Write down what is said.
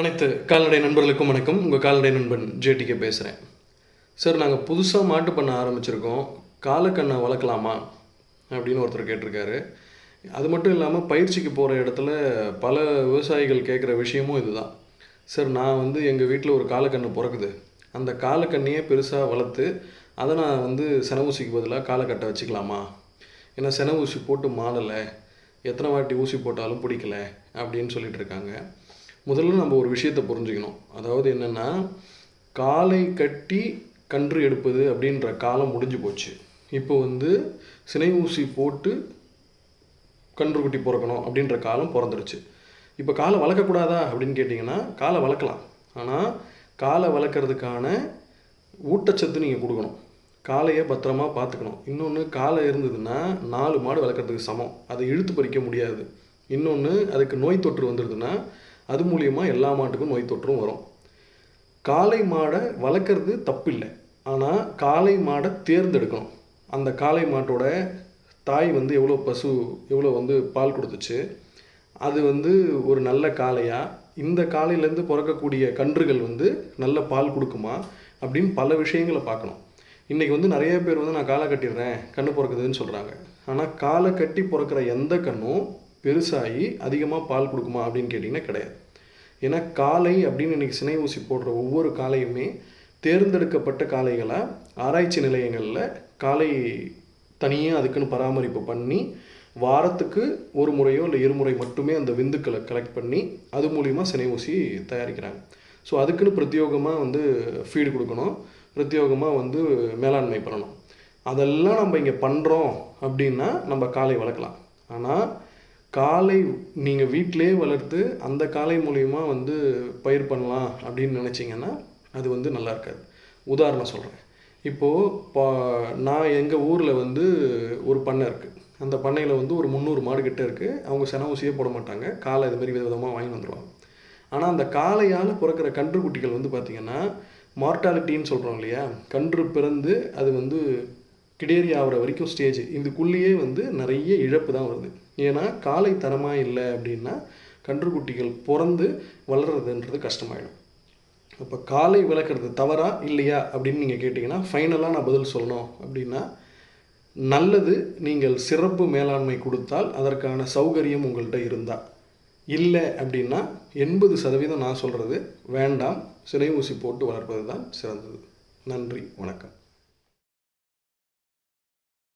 அனைத்து கால்நடை நண்பர்களுக்கும் வணக்கம். உங்கள் கால்நடை நண்பன் ஜேடிகே பேசுகிறேன் சார் நாங்கள் புதுசாக மாட்டு பண்ண ஆரம்பிச்சிருக்கோம். காலக்கண்ணை வளர்க்கலாமா அப்படின்னு ஒருத்தர் கேட்டிருக்காரு. அது மட்டும் இல்லாமல் பயிற்சிக்கு போகிற இடத்துல பல விவசாயிகள் கேட்குற விஷயமும் இதுதான். சார் நான் வந்து எங்கள் வீட்டில் ஒரு காலக்கண்ணு பிறக்குது. அந்த காலக்கண்ணையே பெருசாக வளர்த்து அதை நான் வந்து சென ஊசிக்கு பதிலாக காலக்கட்டை வச்சுக்கலாமா? ஏன்னா சென ஊசி போட்டு மாடலை எத்தனை வாட்டி ஊசி போட்டாலும் பிடிக்கல அப்படின்னு சொல்லிட்டு இருக்காங்க. முதல்ல நம்ம ஒரு விஷயத்தை புரிஞ்சுக்கணும். அதாவது என்னென்னா காலை கட்டி கன்று எடுப்பது அப்படின்ற காலம் முடிஞ்சு போச்சு. இப்போ வந்து சினை ஊசி போட்டு கன்றுக்குட்டி பிறக்கணும் அப்படின்ற காலம் பிறந்துருச்சு. இப்போ காலை வளர்க்கக்கூடாதா அப்படின்னு கேட்டிங்கன்னா காலை வளர்க்கலாம். ஆனால் காலை வளர்க்குறதுக்கான ஊட்டச்சத்து நீங்கள் கொடுக்கணும். காலையை பத்திரமா பார்த்துக்கணும். இன்னொன்று காலை இருந்ததுன்னா நாலு மாடு வளர்க்குறதுக்கு சமம். அதை இழுத்து பறிக்க முடியாது. இன்னொன்று அதுக்கு நோய் தொற்று வந்துடுதுன்னா அது மூலியமாக எல்லா மாட்டுக்கும் நோய் தொற்றும் வரும். காளை மாடை வளர்க்குறது தப்பில்லை. ஆனால் காளை மாடை தேர்ந்தெடுக்கணும். அந்த காளை மாட்டோட தாய் வந்து எவ்வளோ பசு எவ்வளோ வந்து பால் கொடுத்துச்சு அது வந்து ஒரு நல்ல காளையா? இந்த காலையிலேருந்து பிறக்கக்கூடிய கன்றுகள் வந்து நல்ல பால் கொடுக்குமா? அப்படின்னு பல விஷயங்களை பார்க்கணும். இன்றைக்கி வந்து நிறைய பேர் வந்து நான் காலை கட்டிடுறேன் கண்ணு பிறக்குதுன்னு சொல்கிறாங்க ஆனால் காலை கட்டி பிறக்கிற எந்த கண்ணும் பெருசாகி அதிகமாக பால் கொடுக்குமா அப்படின்னு கேட்டிங்கன்னா கிடையாது. ஏன்னா காளை அப்படின்னு இன்னைக்கு சினை ஊசி போடுற ஒவ்வொரு காளையுமே தேர்ந்தெடுக்கப்பட்ட காலைகளாக ஆராய்ச்சி நிலையங்களில் காளை தனியாக அதுக்குன்னு பராமரிப்பு பண்ணி வாரத்துக்கு ஒரு முறையோ இல்லை இருமுறை மட்டுமே அந்த விந்துக்களை கலெக்ட் பண்ணி அது மூலிமா சினை ஊசி தயாரிக்கிறாங்க. ஸோ அதுக்குன்னு பிரத்யோகமாக வந்து ஃபீடு கொடுக்கணும். பிரத்யோகமாக வந்து மேலாண்மை பண்ணணும். அதெல்லாம் நம்ம இங்கே பண்ணுறோம் அப்படின்னா நம்ம காளை வளர்க்கலாம். ஆனால் காளை நீங்கள் வீட்டிலே வளர்த்து அந்த காளை மூலிமா வந்து பயிர் பண்ணலாம் அப்படின்னு நினச்சிங்கன்னா அது வந்து நல்லா இருக்காது. உதாரணம் சொல்கிறேன் இப்போது பா நான் எங்கள் ஊரில் வந்து ஒரு பண்ணை இருக்குது அந்த பண்ணையில் வந்து ஒரு முந்நூறு மாடு கிட்டே இருக்குது அவங்க சென ஊசியே போட மாட்டாங்க. காலை இது மாதிரி விதவிதமாக வாங்கி வந்துடுவாங்க ஆனால் அந்த காளையால் பிறக்கிற கன்று குட்டிகள் வந்து பார்த்திங்கன்னா மார்ட்டாலிட்டின்னு சொல்கிறோம் இல்லையா? கன்று பிறந்து அது வந்து கிடேரி ஆகிற வரைக்கும் ஸ்டேஜ் இதுக்குள்ளேயே வந்து நிறைய இழப்பு தான் வருது. ஏன்னா காலை தரமாக இல்லை அப்படின்னா கன்றுக்குட்டிகள் பிறந்து வளர்கிறதுன்றது கஷ்டமாயிடும். அப்போ காலை விளக்குறது தவறா இல்லையா அப்படின்னு நீங்கள் கேட்டிங்கன்னா ஃபைனலாக நான் பதில் சொல்லணும் அப்படின்னா நல்லது நீங்கள் சிறப்பு மேலாண்மை கொடுத்தால் அதற்கான சௌகரியம் உங்கள்கிட்ட இருந்தால் இல்லை அப்படின்னா எண்பது சதவீதம் நான் சொல்கிறது வேண்டாம். சிலை ஊசி போட்டு வளர்ப்பது தான் சிறந்தது. நன்றி வணக்கம்.